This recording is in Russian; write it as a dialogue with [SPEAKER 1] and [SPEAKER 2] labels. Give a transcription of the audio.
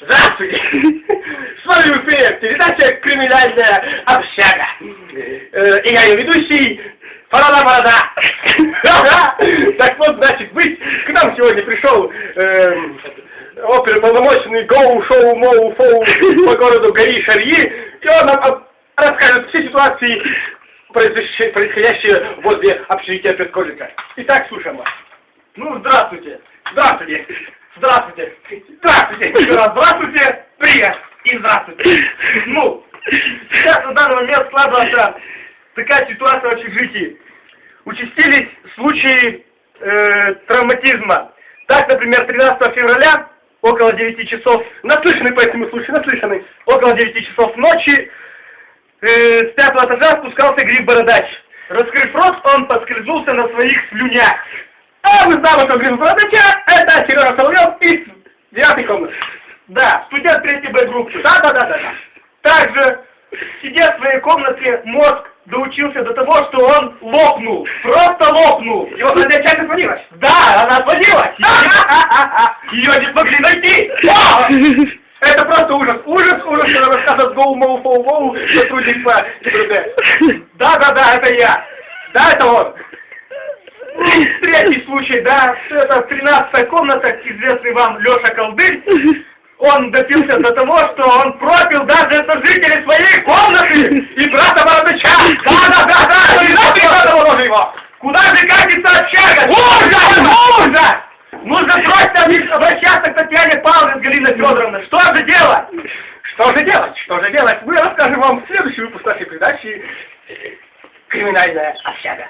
[SPEAKER 1] Здравствуйте! С вами в эфире передача «Криминальная общага». Э, И я ее ведущий Фарада Борода. Так вот, значит, быть, к нам сегодня пришел эм, оперуполномоченный Гоу Шоу Моу Фоу по городу Гаи Шарьи, и он нам расскажет все ситуации, происходящие возле общежития педколледжа. Итак, слушаем вас. Ну, здравствуйте. Здравствуйте. Здравствуйте. Здравствуйте. Еще раз здравствуйте. Привет. И здравствуйте.
[SPEAKER 2] Ну, сейчас на данный момент складывается такая ситуация в общежитии. Участились случаи э, травматизма. Так, например, 13 февраля, около 9 часов,
[SPEAKER 1] Наслышанный по этому случаю, наслышанный.
[SPEAKER 2] около 9 часов ночи, э, с пятого этажа спускался гриб-бородач. Раскрыв рот, он поскользнулся на своих слюнях.
[SPEAKER 1] Знаем, что Грин Бородача, это Сережа Соловьев из девятой комнаты.
[SPEAKER 2] Да, студент третьей Б-группы.
[SPEAKER 1] Да, да, да, да, да.
[SPEAKER 2] Также, сидя в своей комнате, мозг доучился до того, что он лопнул. Просто лопнул.
[SPEAKER 1] Его отвечать звонилась.
[SPEAKER 2] Да, она отвалилась. Ее не смогли найти.
[SPEAKER 1] Это просто ужас. Ужас, ужас, что рассказывает Гоу Моу Фоу Воу, сотрудник по. Да, да, да, это я. Да, это он.
[SPEAKER 2] Третий случай, да, это 13 комната, известный вам Леша Колдырь. Он допился до того, что он пропил даже сожителей своей комнаты и брата Бородача. Да, да, да, да,
[SPEAKER 1] И надо было его.
[SPEAKER 2] Куда же катится общага?
[SPEAKER 1] Ужас,
[SPEAKER 2] ужас! Нужно срочно обращаться к Татьяне Павловне Галиной Федоровне. Что же делать?
[SPEAKER 1] Что же делать? Что же делать? Мы расскажем вам в следующий выпуск нашей передачи «Криминальная общага».